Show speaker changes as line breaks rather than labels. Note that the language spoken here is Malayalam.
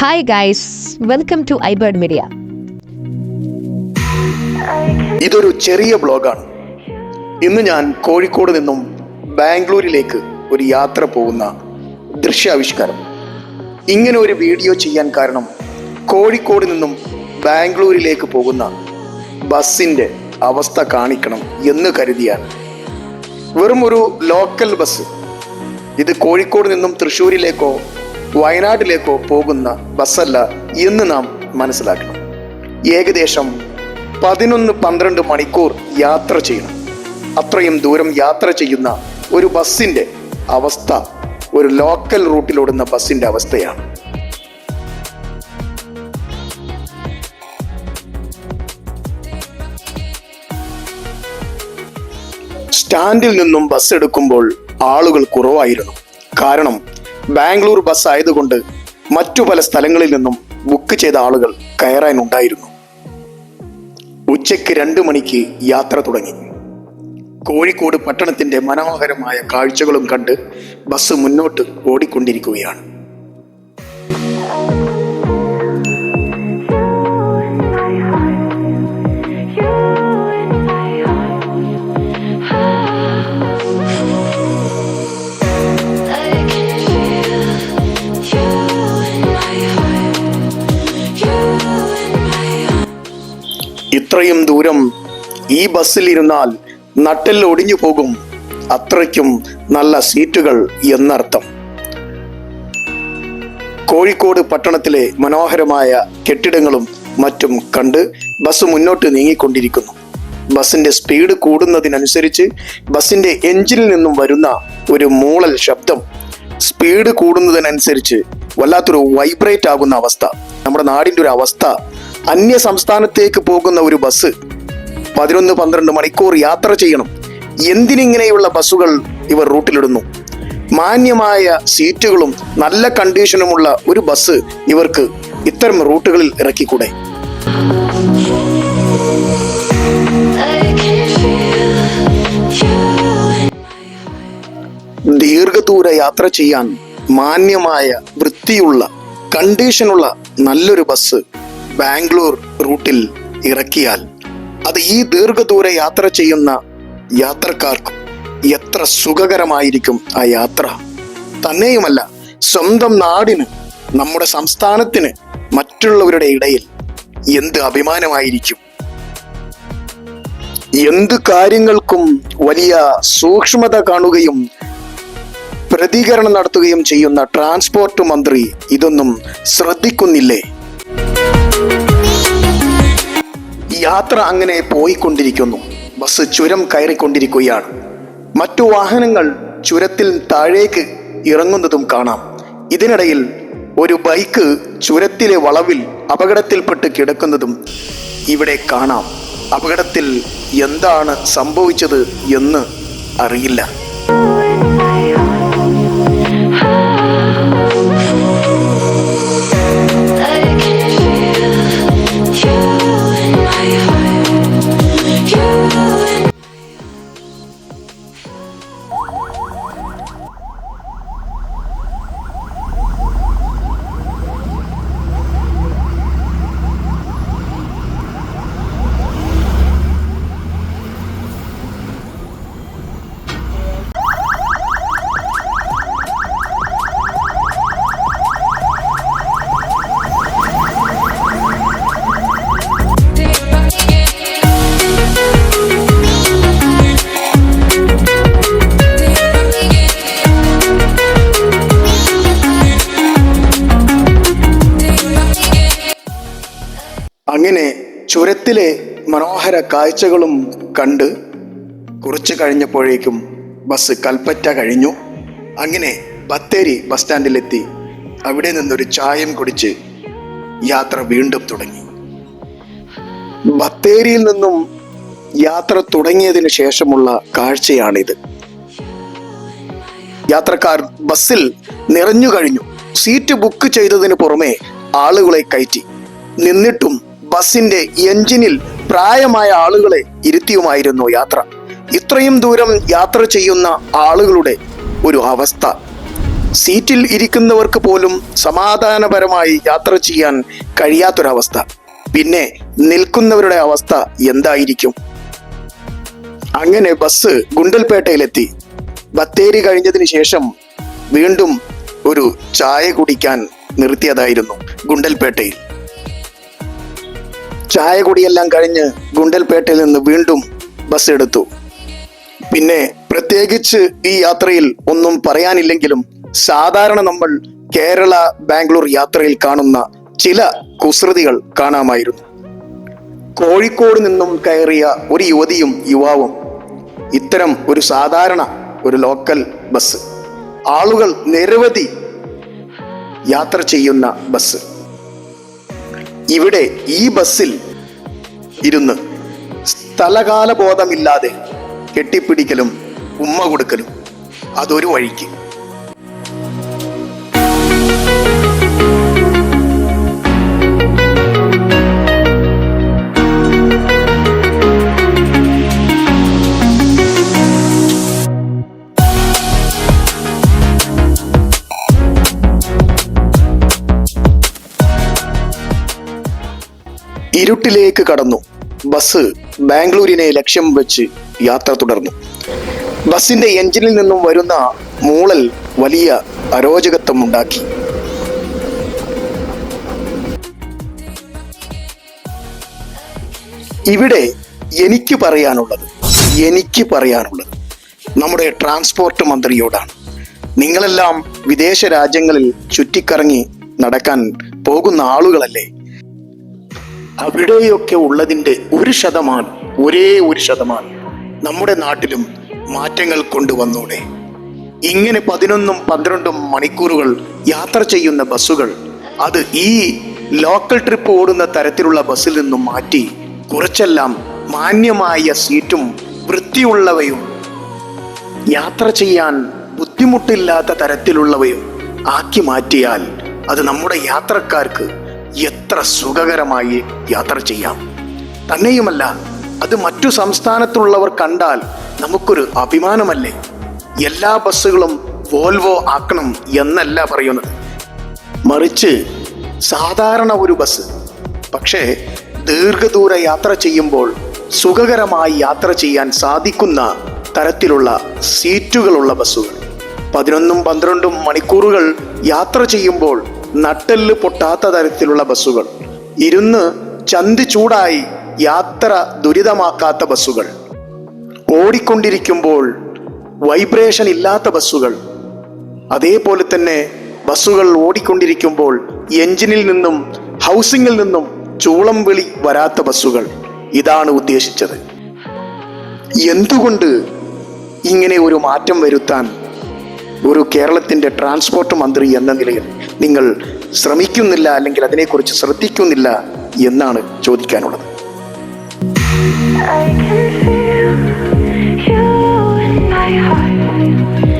Hi guys welcome to iBird media
ഇതൊരു ചെറിയ ബ്ലോഗാണ്. ഇന്ന് ഞാൻ കോഴിക്കോട് നിന്നും ബാംഗ്ലൂരിലേക്ക് ഒരു യാത്ര പോകുന്ന ദൃശ്യാവിഷ്കാരം. ഇങ്ങനെ ഒരു വീഡിയോ ചെയ്യാൻ കാരണം കോഴിക്കോട് നിന്നും ബാംഗ്ലൂരിലേക്ക് പോകുന്ന ബസ്സിന്റെ അവസ്ഥ കാണിക്കണം എന്ന് കരുതിയാണ്. വെറും ഒരു ലോക്കൽ ബസ്. ഇത് കോഴിക്കോട് നിന്നും തൃശ്ശൂരിലേക്കോ വയനാട്ടിലേക്കോ പോകുന്ന ബസ്സല്ല എന്ന് നാം മനസ്സിലാക്കണം. ഏകദേശം പതിനൊന്ന് പന്ത്രണ്ട് മണിക്കൂർ യാത്ര ചെയ്യണം. അത്രയും ദൂരം യാത്ര ചെയ്യുന്ന ഒരു ബസ്സിന്റെ അവസ്ഥ ഒരു ലോക്കൽ റൂട്ടിലോടുന്ന ബസ്സിന്റെ അവസ്ഥയാണ്. സ്റ്റാൻഡിൽ നിന്നും ബസ് എടുക്കുമ്പോൾ ആളുകൾ കുറവായിരുന്നു. കാരണം ബാംഗ്ലൂർ ബസ് ആയതുകൊണ്ട് മറ്റു പല സ്ഥലങ്ങളിൽ നിന്നും ബുക്ക് ചെയ്ത ആളുകൾ കയറാനുണ്ടായിരുന്നു. ഉച്ചയ്ക്ക് രണ്ട് മണിക്ക് യാത്ര തുടങ്ങി. കോഴിക്കോട് പട്ടണത്തിന്റെ മനോഹരമായ കാഴ്ചകളും കണ്ട് ബസ് മുന്നോട്ട് ഓടിക്കൊണ്ടിരിക്കുകയാണ്. ഇത്രയും ദൂരം ഈ ബസ്സിൽ ഇരുന്നാൽ നട്ടെല്ല് ഒടിഞ്ഞു പോകും. അത്രയ്ക്കും നല്ല സീറ്റുകൾ എന്നർത്ഥം. കോഴിക്കോട് പട്ടണത്തിലെ മനോഹരമായ കെട്ടിടങ്ങളും മറ്റും കണ്ട് ബസ് മുന്നോട്ട് നീങ്ങിക്കൊണ്ടിരിക്കുന്നു. ബസിന്റെ സ്പീഡ് കൂടുന്നതിനനുസരിച്ച് ബസിന്റെ എഞ്ചിനിൽ നിന്നും വരുന്ന ഒരു മൂളൽ ശബ്ദം. സ്പീഡ് കൂടുന്നതിനനുസരിച്ച് വല്ലാത്തൊരു വൈബ്രേറ്റ് ആകുന്ന അവസ്ഥ. നമ്മുടെ നാടിന്റെ ഒരു അവസ്ഥ അന്യ സംസ്ഥാനത്തേക്ക് പോകുന്ന ഒരു ബസ് പതിനൊന്ന് പന്ത്രണ്ട് മണിക്കൂർ യാത്ര ചെയ്യണം. എന്തിനിങ്ങനെയുള്ള ബസ്സുകൾ ഇവർ റൂട്ടിലിടുന്നു? മാന്യമായ സീറ്റുകളും നല്ല കണ്ടീഷനുമുള്ള ഒരു ബസ് ഇവർക്ക് ഇത്തരം റൂട്ടുകളിൽ ഇറക്കിക്കൂടെ? ദീർഘദൂര യാത്ര ചെയ്യാൻ മാന്യമായ വൃത്തിയുള്ള കണ്ടീഷനുള്ള നല്ലൊരു ബസ് ബാംഗ്ലൂർ റൂട്ടിൽ ഇറക്കിയാൽ അത് ഈ ദീർഘദൂര യാത്ര ചെയ്യുന്ന യാത്രക്കാർക്കും എത്ര സുഖകരമായിരിക്കും ആ യാത്ര. തന്നെയുമല്ല സ്വന്തം നാടിന് നമ്മുടെ സംസ്ഥാനത്തിന് മറ്റുള്ളവരുടെ ഇടയിൽ എന്ത് അഭിമാനമായിരിക്കും. എന്ത് കാര്യങ്ങൾക്കും വലിയ സൂക്ഷ്മത കാണുകയും പ്രതികരണം നടത്തുകയും ചെയ്യുന്ന ട്രാൻസ്പോർട്ട് മന്ത്രി ഇതൊന്നും ശ്രദ്ധിക്കുന്നില്ലേ? യാത്ര അങ്ങനെ പോയിക്കൊണ്ടിരിക്കുന്നു. ബസ് ചുരം കയറിക്കൊണ്ടിരിക്കുകയാണ്. മറ്റു വാഹനങ്ങൾ ചുരത്തിൽ താഴേക്ക് ഇറങ്ങുന്നതും കാണാം. ഇതിനിടയിൽ ഒരു ബൈക്ക് ചുരത്തിലെ വളവിൽ അപകടത്തിൽപ്പെട്ട് കിടക്കുന്നതും ഇവിടെ കാണാം. അപകടത്തിൽ എന്താണ് സംഭവിച്ചത് എന്ന് അറിയില്ല. ചുരത്തിലെ മനോഹര കാഴ്ചകളും കണ്ട് കുറച്ച് കഴിഞ്ഞപ്പോഴേക്കും ബസ് കൽപ്പറ്റ കഴിഞ്ഞു. അങ്ങനെ ബത്തേരി ബസ് സ്റ്റാൻഡിലെത്തി അവിടെ നിന്നൊരു ചായം കുടിച്ച് യാത്ര വീണ്ടും തുടങ്ങി. ബത്തേരിയിൽ നിന്നും യാത്ര തുടങ്ങിയതിന് ശേഷമുള്ള കാഴ്ചയാണിത്. യാത്രക്കാർ ബസ്സിൽ നിറഞ്ഞു കഴിഞ്ഞു. സീറ്റ് ബുക്ക് ചെയ്തതിന് പുറമെ ആളുകളെ കയറ്റി. നിന്നിട്ടും ബസിന്റെ എഞ്ചിനിൽ പ്രായമായ ആളുകളെ ഇരുത്തിയുമായിരുന്നു യാത്ര. ഇത്രയും ദൂരം യാത്ര ചെയ്യുന്ന ആളുകളുടെ ഒരു അവസ്ഥ. സീറ്റിൽ ഇരിക്കുന്നവർക്ക് പോലും സമാധാനപരമായി യാത്ര ചെയ്യാൻ കഴിയാത്തൊരവസ്ഥ. പിന്നെ നിൽക്കുന്നവരുടെ അവസ്ഥ എന്തായിരിക്കും? അങ്ങനെ ബസ് ഗുണ്ടൽപേട്ടയിലെത്തി. ബത്തേരി കഴിഞ്ഞതിന് ശേഷം വീണ്ടും ഒരു ചായ കുടിക്കാൻ നിർത്തിയതായിരുന്നു ഗുണ്ടൽപേട്ടയിൽ. ചായ കുടിയെല്ലാം കഴിഞ്ഞ് ഗുണ്ടൽപേട്ടയിൽ നിന്ന് വീണ്ടും ബസ് എടുത്തു. പിന്നെ പ്രത്യേകിച്ച് ഈ യാത്രയിൽ ഒന്നും പറയാനില്ലെങ്കിലും സാധാരണ നമ്മൾ കേരള ബാംഗ്ലൂർ യാത്രയിൽ കാണുന്ന ചില കുസൃതികൾ കാണാമായിരുന്നു. കോഴിക്കോട് നിന്നും കയറിയ ഒരു യുവതിയും യുവാവും ഇത്തരം ഒരു സാധാരണ ഒരു ലോക്കൽ ബസ് ആളുകൾ നിരവധി യാത്ര ചെയ്യുന്ന ബസ് ഇവിടെ ഈ ബസ്സിൽ ഇരുന്ന് സ്ഥലകാല ബോധമില്ലാതെ കെട്ടിപ്പിടിക്കലും ഉമ്മ കൊടുക്കലും അതൊരു വഴിക്ക്. ഇരുട്ടിലേക്ക് കടന്നു. ബസ് ബാംഗ്ലൂരിനെ ലക്ഷ്യം വെച്ച് യാത്ര തുടർന്നു. ബസിന്റെ എഞ്ചിനിൽ നിന്നും വരുന്ന മൂളൽ വലിയ അരോചകത്വം ഉണ്ടാക്കി ഇവിടെ എനിക്ക് പറയാനുള്ളത് എനിക്ക് പറയാനുള്ളത് നമ്മുടെ ട്രാൻസ്പോർട്ട് മന്ത്രിയോടാണ്. നിങ്ങളെല്ലാം വിദേശ രാജ്യങ്ങളിൽ ചുറ്റിക്കറങ്ങി നടക്കാൻ പോകുന്ന ആളുകളല്ലേ? അവിടെയൊക്കെ ഉള്ളതിന്റെ ഒരു ശതമാനം ഒരേ ഒരു ശതമാനം നമ്മുടെ നാട്ടിലും മാറ്റങ്ങൾ കൊണ്ടുവന്നൂടെ. ഇങ്ങനെ പതിനൊന്നും പന്ത്രണ്ടും മണിക്കൂറുകൾ യാത്ര ചെയ്യുന്ന ബസ്സുകൾ അത് ഈ ലോക്കൽ ട്രിപ്പ് ഓടുന്ന തരത്തിലുള്ള ബസ്സിൽ നിന്നും മാറ്റി കുറച്ചെല്ലാം മാന്യമായ സീറ്റും വൃത്തിയുള്ളവയും യാത്ര ചെയ്യാൻ ബുദ്ധിമുട്ടില്ലാത്ത തരത്തിലുള്ളവയും ആക്കി മാറ്റിയാൽ അത് നമ്മുടെ യാത്രക്കാർക്ക് എത്ര സുഖകരമായി യാത്ര ചെയ്യാം. തന്നെയുമല്ല അത് മറ്റു സംസ്ഥാനത്തുള്ളവർ കണ്ടാൽ നമുക്കൊരു അഭിമാനമല്ലേ? എല്ലാ ബസ്സുകളും വോൾവോ ആക്കണം എന്നല്ല പറയുന്നത്. മറിച്ച് സാധാരണ ഒരു ബസ് പക്ഷേ ദീർഘദൂര യാത്ര ചെയ്യുമ്പോൾ സുഖകരമായി യാത്ര ചെയ്യാൻ സാധിക്കുന്ന തരത്തിലുള്ള സീറ്റുകളുള്ള ബസ്സുകൾ. പതിനൊന്നും പന്ത്രണ്ടും മണിക്കൂറുകൾ യാത്ര ചെയ്യുമ്പോൾ നട്ടെല്ല് പൊട്ടാത്ത തരത്തിലുള്ള ബസ്സുകൾ. ഇരുന്ന് ചന്തി ചൂടായി യാത്ര ദുരിതമാക്കാത്ത ബസ്സുകൾ. ഓടിക്കൊണ്ടിരിക്കുമ്പോൾ വൈബ്രേഷൻ ഇല്ലാത്ത ബസ്സുകൾ. അതേപോലെ തന്നെ ബസ്സുകൾ ഓടിക്കൊണ്ടിരിക്കുമ്പോൾ എഞ്ചിനിൽ നിന്നും ഹൗസിങ്ങിൽ നിന്നും ചൂളം വിളി വരാത്ത ബസ്സുകൾ. ഇതാണ് ഉദ്ദേശിച്ചത്. എന്തുകൊണ്ട് ഇങ്ങനെ ഒരു മാറ്റം വരുത്താൻ ഒരു കേരളത്തിന്റെ ട്രാൻസ്പോർട്ട് മന്ത്രി എന്ന നിലയിൽ നിങ്ങൾ ശ്രമിക്കുന്നില്ല അല്ലെങ്കിൽ അതിനെക്കുറിച്ച് ശ്രദ്ധിക്കുന്നില്ല എന്നാണ് ചോദിക്കാനുള്ളത്
I can feel you in my heart.